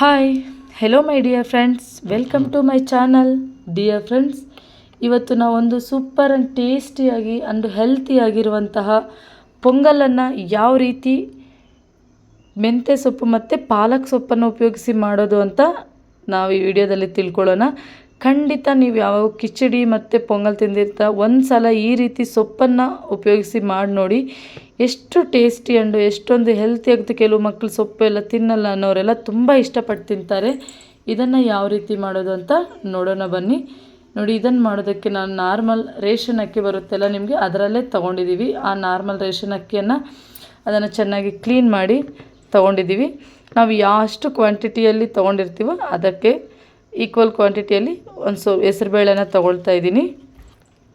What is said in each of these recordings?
Hi hello my dear friends welcome to my channel dear friends ಇವತ್ತು ನಾವೊಂದು super and ಟೇಸ್ಟಿಯಾಗಿ and ಹೆಲ್ತಿಯಾಗಿರುವಂತಹ ಪೊಂಗಲನ್ನು ಯಾವ ರೀತಿ ಮೆಂತ್ಯ ಸೊಪ್ಪು ಮತ್ತು ಪಾಲಕ್ ಸೊಪ್ಪನ್ನು ಉಪಯೋಗಿಸಿ ಮಾಡೋದು ಅಂತ ನಾವು ಈ ವಿಡಿಯೋದಲ್ಲಿ ತಿಳ್ಕೊಳ್ಳೋಣ. ಖಂಡಿತ ನೀವು ಯಾವ ಕಿಚಡಿ ಮತ್ತು ಪೊಂಗಲ್ ತಿಂದಿರ್ತಾ ಒಂದು ಸಲ ಈ ರೀತಿ ಸೊಪ್ಪನ್ನು ಉಪಯೋಗಿಸಿ ಮಾಡಿ ನೋಡಿ. ಎಷ್ಟು ಟೇಸ್ಟಿ ಆ್ಯಂಡ್ ಎಷ್ಟೊಂದು ಹೆಲ್ತಿ ಆಗುತ್ತೆ ಕೆಲವು ಮಕ್ಕಳು ಸೊಪ್ಪು ಎಲ್ಲ ತಿನ್ನಲ್ಲ ಅನ್ನೋರೆಲ್ಲ ತುಂಬ ಇಷ್ಟಪಟ್ಟು ತಿಂತಾರೆ. ಇದನ್ನು ಯಾವ ರೀತಿ ಮಾಡೋದು ಅಂತ ನೋಡೋಣ ಬನ್ನಿ. ನೋಡಿ ಇದನ್ನು ಮಾಡೋದಕ್ಕೆ ನಾನು ನಾರ್ಮಲ್ ರೇಷನ್ ಅಕ್ಕಿ ಬರುತ್ತೆಲ್ಲ ನಿಮಗೆ, ಅದರಲ್ಲೇ ತೊಗೊಂಡಿದ್ದೀವಿ ಆ ನಾರ್ಮಲ್ ರೇಷನ್ ಅಕ್ಕಿಯನ್ನು ಅದನ್ನು ಚೆನ್ನಾಗಿ ಕ್ಲೀನ್ ಮಾಡಿ ತೊಗೊಂಡಿದ್ದೀವಿ ನಾವು ಯಾಷ್ಟು ಕ್ವಾಂಟಿಟಿಯಲ್ಲಿ ತೊಗೊಂಡಿರ್ತೀವೋ ಅದಕ್ಕೆ ಈಕ್ವಲ್ ಕ್ವಾಂಟಿಟಿಯಲ್ಲಿ ಒಂದು ಸೊ ಹೆಸರುಬೇಳೆನ ತೊಗೊಳ್ತಾ ಇದ್ದೀನಿ.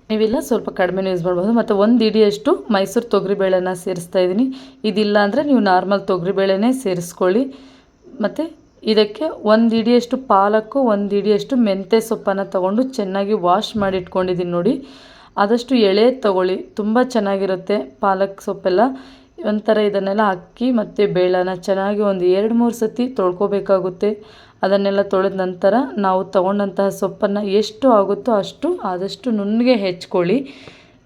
ನೀವೆಲ್ಲ, ಸ್ವಲ್ಪ ಕಡಿಮೆನೂ ಯೂಸ್ ಮಾಡ್ಬೋದು. ಮತ್ತು ಒಂದು ಇಡಿಯಷ್ಟು ಮೈಸೂರು ತೊಗರಿಬೇಳೆನ ಸೇರಿಸ್ತಾ ಇದ್ದೀನಿ. ಇದಿಲ್ಲ ಅಂದರೆ ನೀವು ನಾರ್ಮಲ್ ತೊಗರಿಬೇಳೆನೇ ಸೇರಿಸ್ಕೊಳ್ಳಿ. ಮತ್ತು ಇದಕ್ಕೆ ಒಂದು ಇಡಿಯಷ್ಟು ಪಾಲಕ್ಕು, ಒಂದು ಇಡಿಯಷ್ಟು ಮೆಂತ್ಯ ಸೊಪ್ಪನ್ನು ತೊಗೊಂಡು ಚೆನ್ನಾಗಿ ವಾಶ್ ಮಾಡಿ ಇಟ್ಕೊಂಡಿದ್ದೀನಿ ನೋಡಿ. ಆದಷ್ಟು ಎಳೆ ತೊಗೊಳ್ಳಿ. ತುಂಬ ಚೆನ್ನಾಗಿರುತ್ತೆ ಪಾಲಕ್ ಸೊಪ್ಪೆಲ್ಲ. ಒಂಥರ ಇದನ್ನೆಲ್ಲ ಅಕ್ಕಿ ಮತ್ತು ಬೇಳೆನ ಚೆನ್ನಾಗಿ ಒಂದು ಎರಡು ಮೂರು ಸತಿ ತೊಳ್ಕೊಬೇಕಾಗುತ್ತೆ. ಅದನ್ನೆಲ್ಲ ತೊಳೆದ ನಂತರ ನಾವು ತೊಗೊಂಡಂತಹ ಸೊಪ್ಪನ್ನು ಎಷ್ಟು ಆಗುತ್ತೋ ಅಷ್ಟು ಆದಷ್ಟು ನುಣ್ಣಗೆ ಹೆಚ್ಕೊಳ್ಳಿ.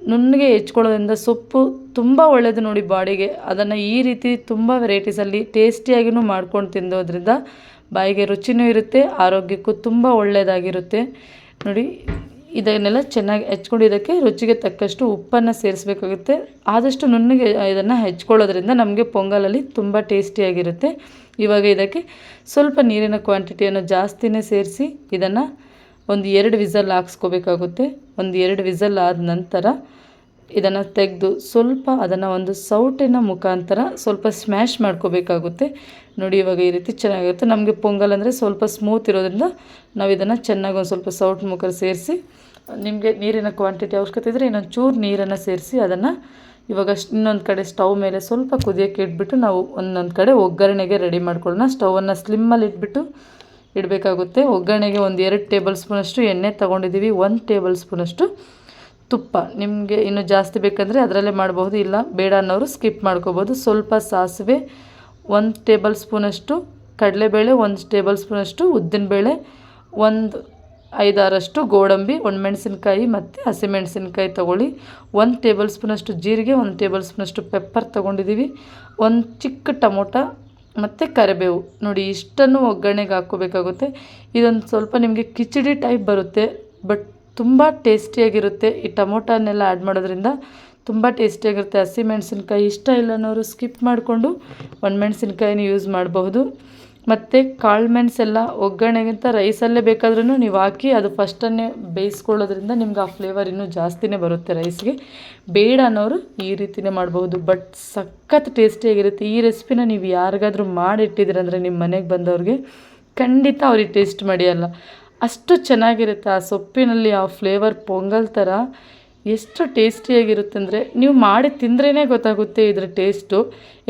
ನುಣ್ಣಗೆ ಹೆಚ್ಕೊಳ್ಳೋದ್ರಿಂದ ಸೊಪ್ಪು ತುಂಬ ಒಳ್ಳೆಯದು ನೋಡಿ ಬಾಡಿಗೆ. ಅದನ್ನು ಈ ರೀತಿ ತುಂಬ ವೆರೈಟೀಸಲ್ಲಿ ಟೇಸ್ಟಿಯಾಗಿಯೂ ಮಾಡ್ಕೊಂಡು ತಿನ್ನೋದ್ರಿಂದ ಬಾಯಿಗೆ ರುಚಿನೂ ಇರುತ್ತೆ, ಆರೋಗ್ಯಕ್ಕೂ ತುಂಬ ಒಳ್ಳೆಯದಾಗಿರುತ್ತೆ ನೋಡಿ ಇದನ್ನೆಲ್ಲ ಚೆನ್ನಾಗಿ ಹೆಚ್ಕೊಂಡಿದ್ದಕ್ಕೆ ರುಚಿಗೆ ತಕ್ಕಷ್ಟು ಉಪ್ಪನ್ನು ಸೇರಿಸಬೇಕಾಗುತ್ತೆ. ಆದಷ್ಟು ನುಣ್ಣಗೆ ಇದನ್ನು ಹೆಚ್ಕೊಳ್ಳೋದ್ರಿಂದ ನಮಗೆ ಪೊಂಗಲಲ್ಲಿ ತುಂಬ ಟೇಸ್ಟಿಯಾಗಿರುತ್ತೆ. ಇವಾಗ ಇದಕ್ಕೆ ಸ್ವಲ್ಪ ನೀರಿನ ಕ್ವಾಂಟಿಟಿಯನ್ನು ಜಾಸ್ತಿನೇ ಸೇರಿಸಿ ಇದನ್ನು ಒಂದು ಎರಡು ವಿಸಲ್ ಹಾಕ್ಸ್ಕೋಬೇಕಾಗುತ್ತೆ. ಒಂದು ಎರಡು ವಿಸಲ್ ಆದ ನಂತರ ಇದನ್ನು ತೆಗೆದು ಸ್ವಲ್ಪ ಅದನ್ನು ಒಂದು ಸೌಟಿನ ಮುಖಾಂತರ ಸ್ವಲ್ಪ ಸ್ಮ್ಯಾಶ್ ಮಾಡ್ಕೋಬೇಕಾಗುತ್ತೆ. ನೋಡಿ, ಇವಾಗ ಈ ರೀತಿ ಚೆನ್ನಾಗಿರುತ್ತೆ. ನಮಗೆ ಪೊಂಗಲ್ ಅಂದರೆ ಸ್ವಲ್ಪ ಸ್ಮೂತ್ ಇರೋದ್ರಿಂದ ನಾವು ಇದನ್ನು ಚೆನ್ನಾಗಿ ಒಂದು ಸ್ವಲ್ಪ ಸೌಟ್ ಮುಖ ಸೇರಿಸಿ ನಿಮಗೆ ನೀರಿನ ಕ್ವಾಂಟಿಟಿ ಅವಶ್ಯಕತೆ ಇದ್ದರೆ ಇನ್ನೊಂದು ಚೂರು ನೀರನ್ನು ಸೇರಿಸಿ ಅದನ್ನು ಇವಾಗ ಇನ್ನೊಂದು ಕಡೆ ಸ್ಟವ್ ಮೇಲೆ ಸ್ವಲ್ಪ ಕುದಿಯೋಕ್ಕೆ ಇಟ್ಬಿಟ್ಟು ನಾವು ಒಂದೊಂದು ಕಡೆ ಒಗ್ಗರಣೆಗೆ ರೆಡಿ ಮಾಡ್ಕೊಳ್ಳೋಣ. ಸ್ಟವನ್ನು ಸ್ಲಿಮ್ಮಲ್ಲಿ ಇಟ್ಬಿಟ್ಟು ಇಡಬೇಕಾಗುತ್ತೆ. ಒಗ್ಗರಣೆಗೆ ಒಂದು ಎರಡು ಟೇಬಲ್ ಸ್ಪೂನಷ್ಟು ಎಣ್ಣೆ ತೊಗೊಂಡಿದ್ದೀವಿ ಒಂದು ಟೇಬಲ್ ಸ್ಪೂನಷ್ಟು ತುಪ್ಪ. ನಿಮಗೆ ಇನ್ನು ಜಾಸ್ತಿ ಬೇಕಂದರೆ ಅದರಲ್ಲೇ ಮಾಡಬಹುದು. ಇಲ್ಲ ಬೇಡ ಅನ್ನೋರು ಸ್ಕಿಪ್ ಮಾಡ್ಕೋಬೋದು ಸ್ವಲ್ಪ ಸಾಸಿವೆ, ಒಂದು ಟೇಬಲ್ ಸ್ಪೂನಷ್ಟು ಕಡಲೆಬೇಳೆ, ಒಂದು ಟೇಬಲ್ ಸ್ಪೂನಷ್ಟು ಉದ್ದಿನಬೇಳೆ, ಒಂದು ಐದಾರಷ್ಟು ಗೋಡಂಬಿ, ಒಣಮೆಣಸಿನ್ಕಾಯಿ ಮತ್ತು ಹಸಿಮೆಣಸಿನ್ಕಾಯಿ ತೊಗೊಳ್ಳಿ. ಒಂದು ಟೇಬಲ್ ಸ್ಪೂನಷ್ಟು ಜೀರಿಗೆ, ಒಂದು ಟೇಬಲ್ ಸ್ಪೂನಷ್ಟು ಪೆಪ್ಪರ್ ತೊಗೊಂಡಿದ್ದೀವಿ ಒಂದು ಚಿಕ್ಕ ಟೊಮೊಟ ಮತ್ತು ಕರಿಬೇವು. ನೋಡಿ, ಇಷ್ಟನ್ನು ಒಗ್ಗರಣೆಗೆ ಹಾಕೋಬೇಕಾಗುತ್ತೆ ಇದೊಂದು ಸ್ವಲ್ಪ ನಿಮಗೆ ಕಿಚಡಿ ಟೈಪ್ ಬರುತ್ತೆ, ಬಟ್ ತುಂಬ ಟೇಸ್ಟಿಯಾಗಿರುತ್ತೆ. ಈ ಟೊಮೊಟನ್ನೆಲ್ಲ ಆ್ಯಡ್ ಮಾಡೋದ್ರಿಂದ ತುಂಬ ಟೇಸ್ಟಿಯಾಗಿರುತ್ತೆ. ಹಸಿಮೆಣಸಿನ್ಕಾಯಿ ಇಷ್ಟ ಇಲ್ಲ ಅನ್ನೋರು ಸ್ಕಿಪ್ ಮಾಡಿಕೊಂಡು ಒಣಮೆಣಸಿನ್ಕಾಯಿನ ಯೂಸ್ ಮಾಡಬಹುದು. ಮತ್ತು ಕಾಳು ಮೆಣಸೆಲ್ಲ ಒಗ್ಗರಣೆಗಿಂತ ರೈಸಲ್ಲೇ ಬೇಕಾದ್ರೂ ನೀವು ಹಾಕಿ ಅದು ಫಸ್ಟನ್ನೇ ಬೇಯಿಸ್ಕೊಳ್ಳೋದ್ರಿಂದ ನಿಮ್ಗೆ ಆ ಫ್ಲೇವರ್ ಇನ್ನೂ ಜಾಸ್ತಿನೇ ಬರುತ್ತೆ ರೈಸ್ಗೆ. ಬೇಡ ಅನ್ನೋರು ಈ ರೀತಿಯೇ ಮಾಡ್ಬೋದು ಬಟ್ ಸಖತ್ ಟೇಸ್ಟಿಯಾಗಿರುತ್ತೆ ಈ ರೆಸಿಪಿನ ನೀವು ಯಾರಿಗಾದರೂ ಮಾಡಿಟ್ಟಿದ್ದೀರಂದರೆ ನಿಮ್ಮ ಮನೆಗೆ ಬಂದವ್ರಿಗೆ ಖಂಡಿತ ಅವ್ರಿಗೆ ಟೇಸ್ಟ್ ಮಾಡಿಯಲ್ಲ. ಅಷ್ಟು ಚೆನ್ನಾಗಿರುತ್ತೆ ಆ ಸೊಪ್ಪಿನಲ್ಲಿ ಆ ಫ್ಲೇವರ್ ಪೊಂಗಲ್ ಥರ ಎಷ್ಟು ಟೇಸ್ಟಿಯಾಗಿರುತ್ತೆ ಅಂದರೆ ನೀವು ಮಾಡಿ ತಿಂದ್ರೇ ಗೊತ್ತಾಗುತ್ತೆ ಇದರ ಟೇಸ್ಟು.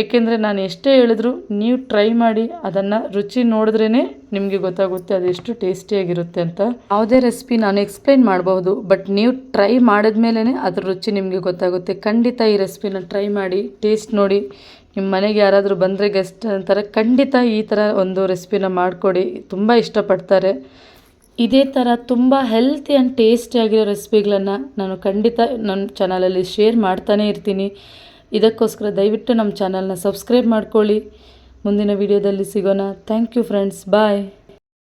ಏಕೆಂದರೆ ನಾನು ಎಷ್ಟೇ ಹೇಳಿದ್ರು ನೀವು ಟ್ರೈ ಮಾಡಿ ಅದನ್ನು ರುಚಿ ನೋಡಿದ್ರೇ ನಿಮಗೆ ಗೊತ್ತಾಗುತ್ತೆ ಎಷ್ಟು ಟೇಸ್ಟಿಯಾಗಿರುತ್ತೆ ಅಂತ. ಯಾವುದೇ ರೆಸಿಪಿ ನಾನು ಎಕ್ಸ್ಪ್ಲೈನ್ ಮಾಡಬಹುದು ಬಟ್ ನೀವು ಟ್ರೈ ಮಾಡಿದ್ಮೇಲೆ ಅದ್ರ ರುಚಿ ನಿಮಗೆ ಗೊತ್ತಾಗುತ್ತೆ. ಖಂಡಿತ ಈ ರೆಸಿಪಿನ ಟ್ರೈ ಮಾಡಿ, ಟೇಸ್ಟ್ ನೋಡಿ. ನಿಮ್ಮ ಮನೆಗೆ ಯಾರಾದರೂ ಬಂದರೆ ಗೆಸ್ಟ್ ಅಂತಾರೆ, ಖಂಡಿತ ಈ ಥರ ಒಂದು ರೆಸಿಪಿನ ಮಾಡಿಕೊಡಿ. ತುಂಬ ಇಷ್ಟಪಡ್ತಾರೆ. ಇದೇ ಥರ ತುಂಬ ಹೆಲ್ತಿ ಆ್ಯಂಡ್ ಟೇಸ್ಟಿಯಾಗಿರೋ ರೆಸಿಪಿಗಳನ್ನು ನಾನು ಖಂಡಿತ ನನ್ನ ಚಾನಲಲ್ಲಿ ಶೇರ್ ಮಾಡ್ತಾನೇ ಇರ್ತೀನಿ. ಇದಕ್ಕೋಸ್ಕರ ದಯವಿಟ್ಟು ನಮ್ಮ ಚಾನಲ್ನ ಸಬ್ಸ್ಕ್ರೈಬ್ ಮಾಡ್ಕೊಳ್ಳಿ. ಮುಂದಿನ ವಿಡಿಯೋದಲ್ಲಿ ಸಿಗೋಣ. Thank you friends bye